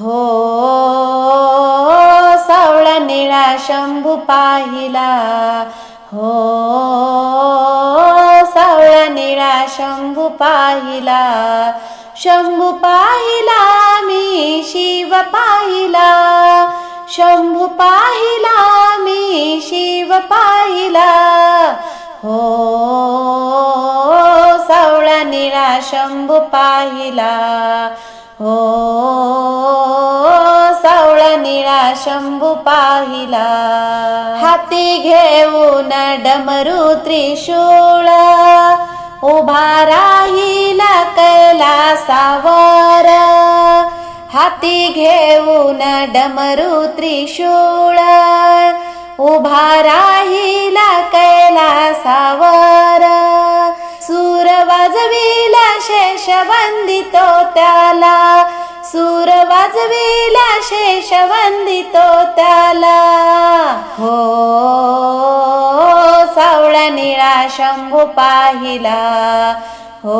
हो सावळा निळा शंभू पाहिला. हो सावळा निळा शंभू पाहिला. शंभू पाहिला मी शिव पाहिला. शंभू पाहिला मी शिव पाहिला. हो सावळा निळा शंभू पाहिला. हो शंभू पाहिला. हाती घेऊन डमरू त्रिशूळ. उभा राहिला कैलासावर. हाती घेऊन डमरू त्रिशूळ. उभा राहिला कैलासावर. सूर वाजविला शेष वंदितो त्याला. वाजविला शेष वंदितो त्याला. हो सावळा निळा शंभू पाहिला. हो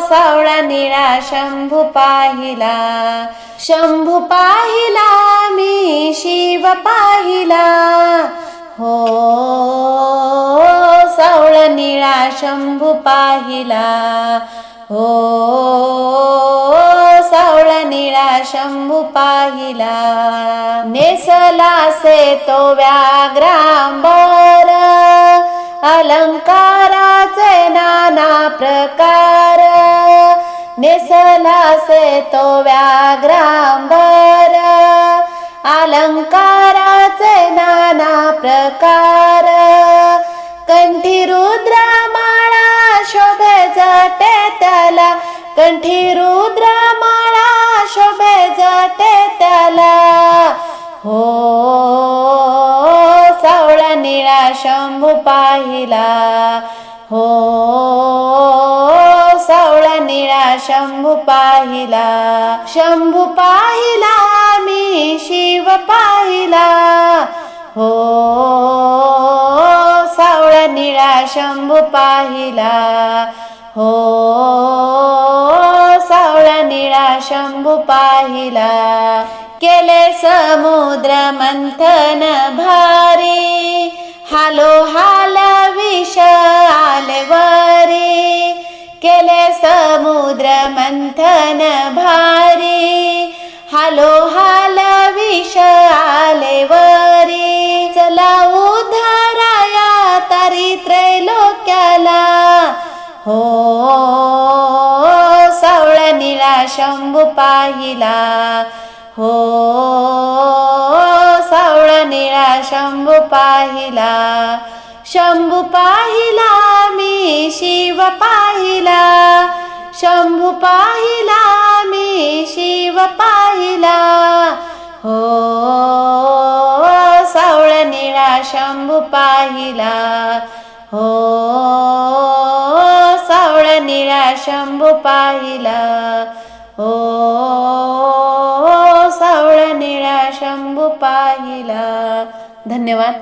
सावळा निळा शंभू पाहिला. शंभू पाहिला मी शिव पाहिला. हो सावळा निळा शंभू पाहिला. हो शंभू पाहिला. नेसलासे तो व्याग्रांबर अलंकाराचे नाना प्रकार. नेसलासे तो व्याग्रांबर अलंकाराचे नाना प्रकार. कंठी रुद्र माळा शोभे जटे त्याला. कंठी रुद्र शंभू पाहिला. हो सावळा निळा शंभू पाहिला. शंभू पाहिला मी शिव पाहिला. हो सावळा निळा शंभू पाहिला. हो सावळा निळा शंभू पाहिला. केले समुद्र मंथन भारी. हालो हाल विष आले केले समुद्र मंथन भारी. हालो हाल विष आले चला उधाराया तरी त्रैलोक्याला. हो सावळा निळा शंभू पाहिला. हो सावळा निळा शंभू पाहिला. शंभू पाहिला मी शिव पाहिला. शंभू पाहिला मी शिव पाहिला. हो सावळा निळा शंभू पाहिला. हो सावळा निळा शंभू पाहिला. हो सावळा निळा शंभू पाहिला. धन्यवाद.